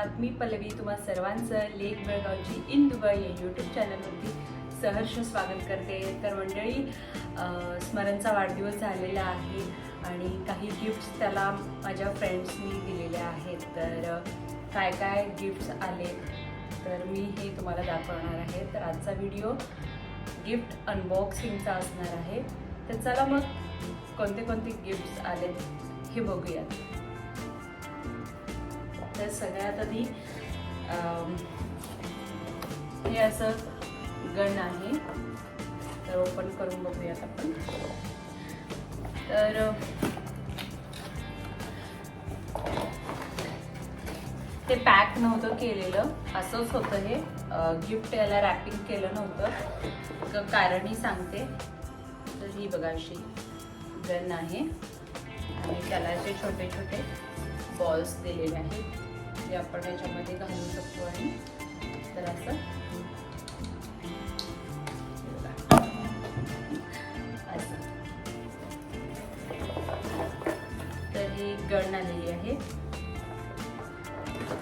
आहात मी पल्लवी तुम्हा सर्वांचं लेक बेळगावची इन दुबई या यूट्यूब चॅनलवरती सहर्ष स्वागत करते. तर मंडळी स्मरणचा वाढदिवस झालेला आहे आणि काही गिफ्ट्स त्याला माझ्या फ्रेंड्सनी दिलेल्या आहेत. तर काय काय गिफ्ट्स आले तर मी हे तुम्हाला दाखवणार आहे. तर आजचा व्हिडिओ गिफ्ट अनबॉक्सिंगचा असणार आहे. तर चला मग कोणते कोणते गिफ्ट्स आलेत हे बघूयात. तर सगळ्यात आधी हे असं गण आहे. तर ओपन करून बघूयात आपण. तर ते पॅक नव्हतं केलेलं. असंच होतं हे. गिफ्ट याला रॅपिंग केलं नव्हतं. कारणही सांगते. तर ही बघा अशी गन आहे. आणि त्याला जे छोटे छोटे बॉल्स दिलेले आहेत. जे आपण याच्यामध्ये घालू शकतो आणि तर असं. तर ही गण आलेली आहे.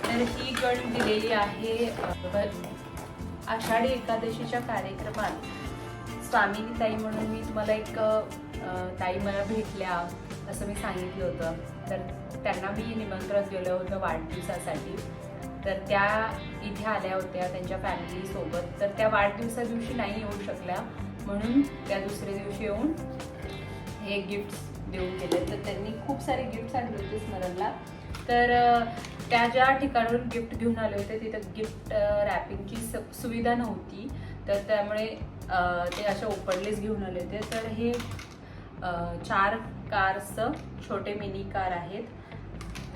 तर ही गण दिलेली आहे आषाढी एकादशीच्या कार्यक्रमात. स्वामिनी ताई म्हणून मी तुम्हाला एक ताई मला भेटल्या असं मी सांगितलं होतं. तर त्यांना मी निमंत्रण दिलं होतं वाढदिवसासाठी. तर त्या इथे आल्या होत्या त्यांच्या फॅमिलीसोबत तर त्या वाढदिवसा दिवशी नाही येऊ शकल्या. म्हणून त्या दुसऱ्या दिवशी येऊन हे गिफ्ट्स देऊन गेले. तर त्यांनी खूप सारे गिफ्ट्स आणले होते स्मरणला. तर त्या ज्या ठिकाणावरून गिफ्ट घेऊन आले होते तिथं गिफ्ट रॅपिंगची स सुविधा नव्हती. तर त्यामुळे ते असे ओपडलेच घेऊन आले होते. तर हे चार कारचं छोटे मिनी कार आहेत.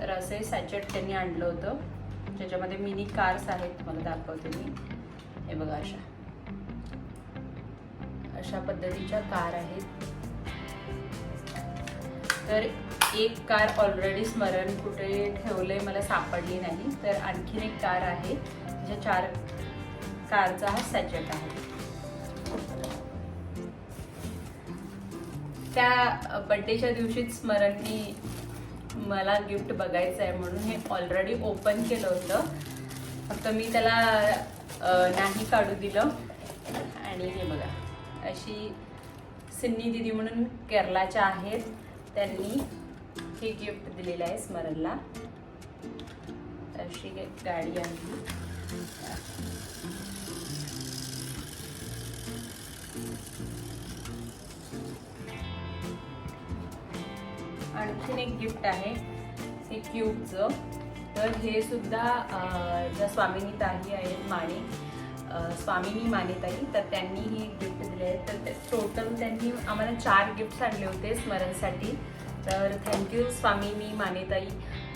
तर असे सॅचेट त्यांनी आणलं होतं. ज्याच्यामध्ये मिनी कार्स आहेत तुम्हाला दाखवते मी. हे बघा अशा. अशा पद्धतीच्या कार आहेत. तर एक कार ऑलरेडी स्मरण कुठे ठेवलंय मला सापडली नाही. तर आणखीन एक कार आहे ज्या चार कारचा हा सॅचेट आहे. त्या बड्डेच्या दिवशीच स्मरणनी मला गिफ्ट बघायचं आहे म्हणून हे ऑलरेडी ओपन केलं होतं. फक्त मी त्याला नाही काढू दिलं. आणि हे बघा अशी सिन्नी दिदी म्हणून केरलाच्या आहेत. त्यांनी हे गिफ्ट दिलेलं आहे स्मरणला. अशी गाडी आहे आणखीन एक गिफ्ट आहे. हे क्यूबचं तर हे सुद्धा ज्या स्वामिनी ताई आहेत माने स्वामिनी स्वामिनी मानेताई तर त्यांनी ही गिफ्ट दिले आहेत तर टोटल त्यांनी आम्हाला चार गिफ्ट आणले होते स्मरणसाठी. तर थँक्यू स्वामिनी मानेताई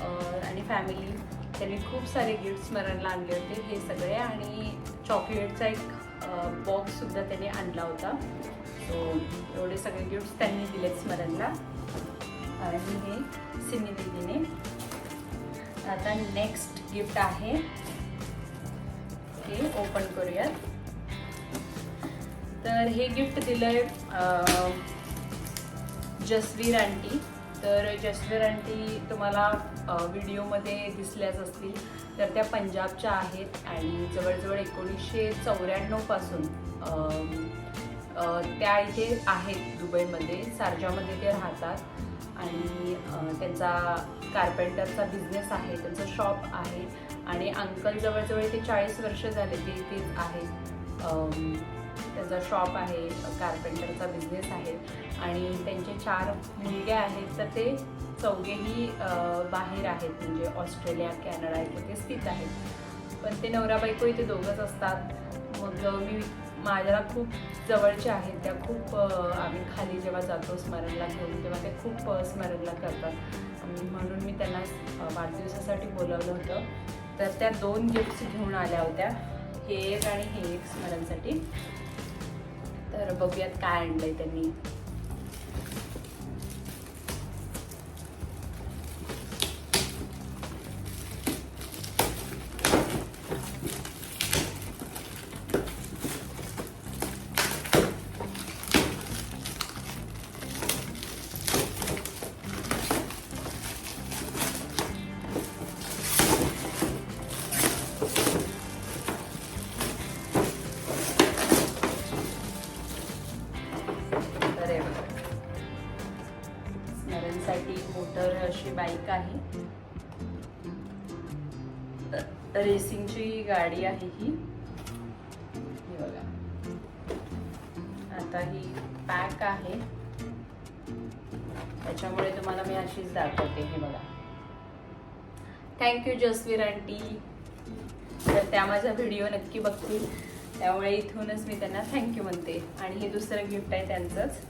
आणि फॅमिली त्यांनी खूप सारे गिफ्ट स्मरणला आणले होते. हे सगळे आणि चॉकलेटचा एक बॉक्ससुद्धा त्यांनी आणला होता. सो एवढे सगळे गिफ्ट्स त्यांनी दिलेत स्मरणला. आणि हे सिनी दिदीने आता नेक्स्ट गिफ्ट आहे. हे ओपन करूयात. तर हे गिफ्ट दिलंय जसवीर आंटी. तर जसवीर आंटी तुम्हाला व्हिडिओमध्ये दिसल्याच असतील. तर त्या पंजाबच्या आहेत आणि जवळजवळ एकोणीसशे चौऱ्याण्णवपासून त्या इथे आहेत दुबईमध्ये. सारजामध्ये ते राहतात. आणि त्यांचा कार्पेंटरचा बिझनेस आहे त्यांचं शॉप आहे आणि अंकल जवळजवळ ते चाळीस वर्ष झाले ते इथेच आहेत त्यांचा शॉप आहे कार्पेंटरचा बिझनेस आहे आणि त्यांचे चार मुलगे आहेत तर ते चौघेही बाहेर आहेत म्हणजे ऑस्ट्रेलिया कॅनडा इथे ते स्थित आहेत. पण ते नवरा बायको इथे दोघंच असतात. मग मी माझ्याला खूप जवळचे आहेत. त्या खूप आम्ही खाली जेव्हा जातो स्मरणला घेऊन तेव्हा ते खूप स्मरणला करतात. म्हणून मी त्यांना वाढदिवसासाठी बोलावलं होतं. तर त्या दोन गिफ्ट्स घेऊन आल्या होत्या. हे एक आणि हे एक स्मरणसाठी. तर बघूयात काय आणलंय त्यांनी. बाईक आहे. रेसिंगची गाडी आहे ही. बघा. आता ही पॅक आहे. त्याच्यामुळे तुम्हाला मी अशीच दाखवते हे बघा. Thank you Jasveer aunty. तर त्या माझा व्हिडिओ नक्की बघतील. त्यामुळे इथूनच मी त्यांना थँक्यू म्हणते. आणि हे दुसरं गिफ्ट आहे त्यांचंच.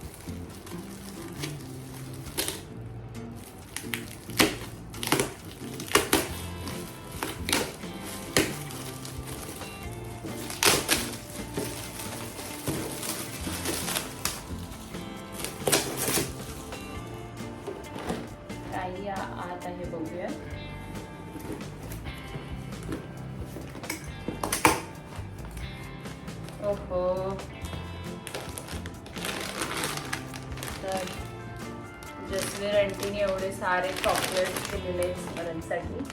तर जसवीर आंटीने एवढे सारे चॉकलेट्स दिलेले आहेत स्मरणसाठी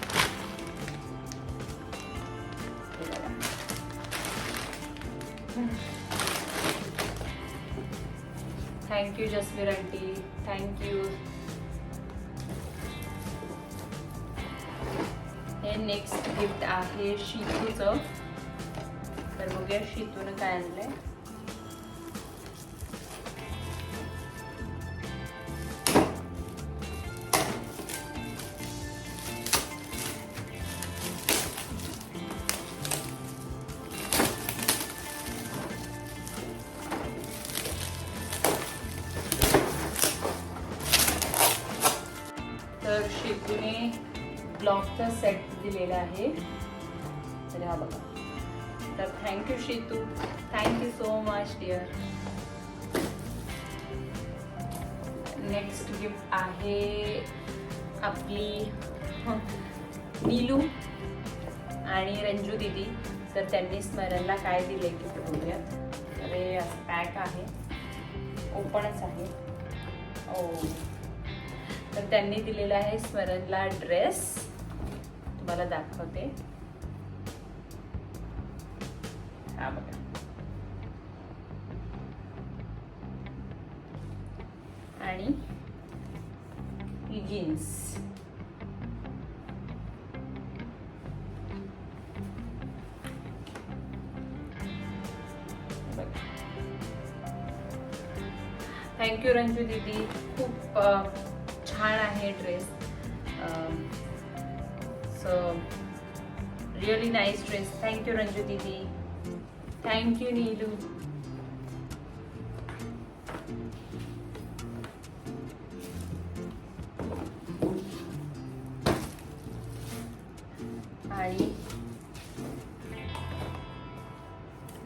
thank you Jasveer aunty thank you हे नेक्स्ट गिफ्ट आहे शीतूचं. तर बघूया शीतूनं काय आणलंय? तर शेतूने ब्लॉकचा सेट दिलेला आहे. तर हा बघा. Thank you Shitu thank you so much dear next gift आहे आपली नीलू आणि रंजू दिदी. तर त्यांनी स्मरणला काय दिले गिफ्ट बघूयात तर हे असं पॅक आहे. ओपनच आहे. ओ तर त्यांनी दिलेला आहे स्मरणला ड्रेस तुम्हाला दाखवते. थँक्यू रंजू दीदी खूप छान आहे dress so really nice dress thank you Ranju दीदी थँक्यू नीलू आणि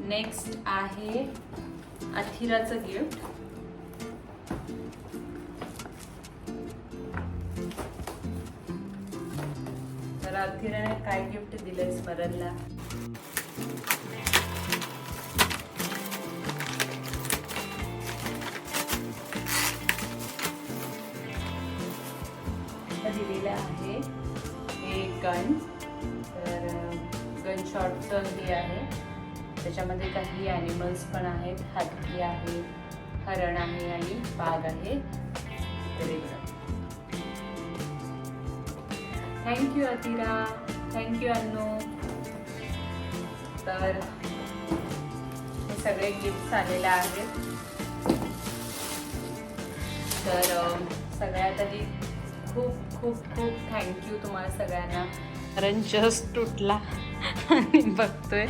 नेक्स्ट आहे अथिराचं गिफ्ट किराणा काय गिफ्ट दिलंय स्मरणला? दिलेलं आहे हे गन तर गन शॉटचं हे आहे. त्याच्यामध्ये काही ॲनिमल्स पण आहेत. हत्ती आहे हरण आहे आणि बाग आहे. तर थँक्यू अतिरा थँक्यू अन्नू तर हे सगळे गिफ्ट्स आलेले आहेत. तर सगळ्यात आधी खूप खूप खूप थँक्यू तुम्हाला सगळ्यांना. कारण जस्ट तुटला. आणि बघतोय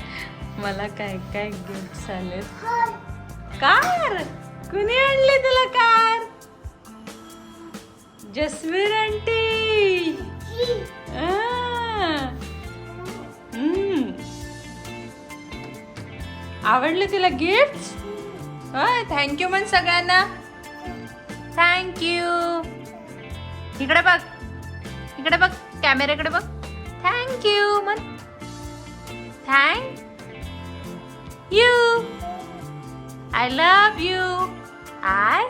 मला काय काय गिफ्ट्स आलेत. कार! कुणी आणले तुला car? Jasvir aunty! Ah. Mm. आवडले तिला गिफ्ट होय थँक्यू म्हण सगळ्यांना. थँक्यू इकडे बघ. इकडे बघ कॅमेऱ्याकडे बघ. थँक्यू म्हण. Thank you I love you I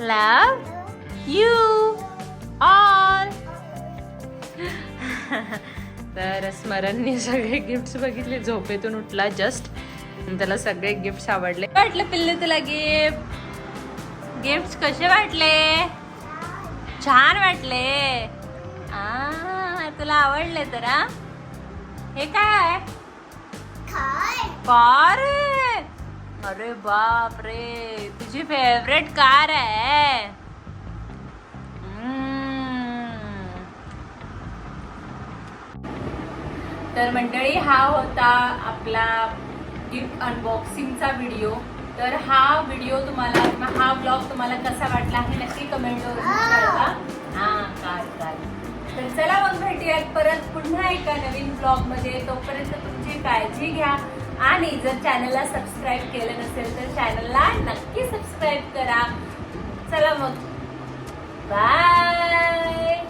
love स्मरणने सगळे गिफ्ट्स बघितले. झोपेतून उठला जस्ट त्याला सगळे गिफ्ट्स आवडले. वाटलं पिल्ले तुला गिफ्ट गिफ्ट कसे वाटले? छान वाटले. आ, तुला आवडले तर? हे काय? कार अरे बाप रे तुझी फेवरेट कार आहे. तर मंडळी हा होता आपला गिफ्ट अनबॉक्सिंगचा व्हिडिओ तर हा व्हिडिओ तुम्हाला किंवा हा ब्लॉग तुम्हाला कसा वाटला हे नक्की कमेंटवर कळवा. हा काय काय. तर चला मग भेटूयात परत पुन्हा एका नवीन ब्लॉगमध्ये. तोपर्यंत तुमची काळजी घ्या. आणि जर चॅनलला सबस्क्राईब केलं नसेल तर चॅनलला नक्की सबस्क्राईब करा. चला मग. बाय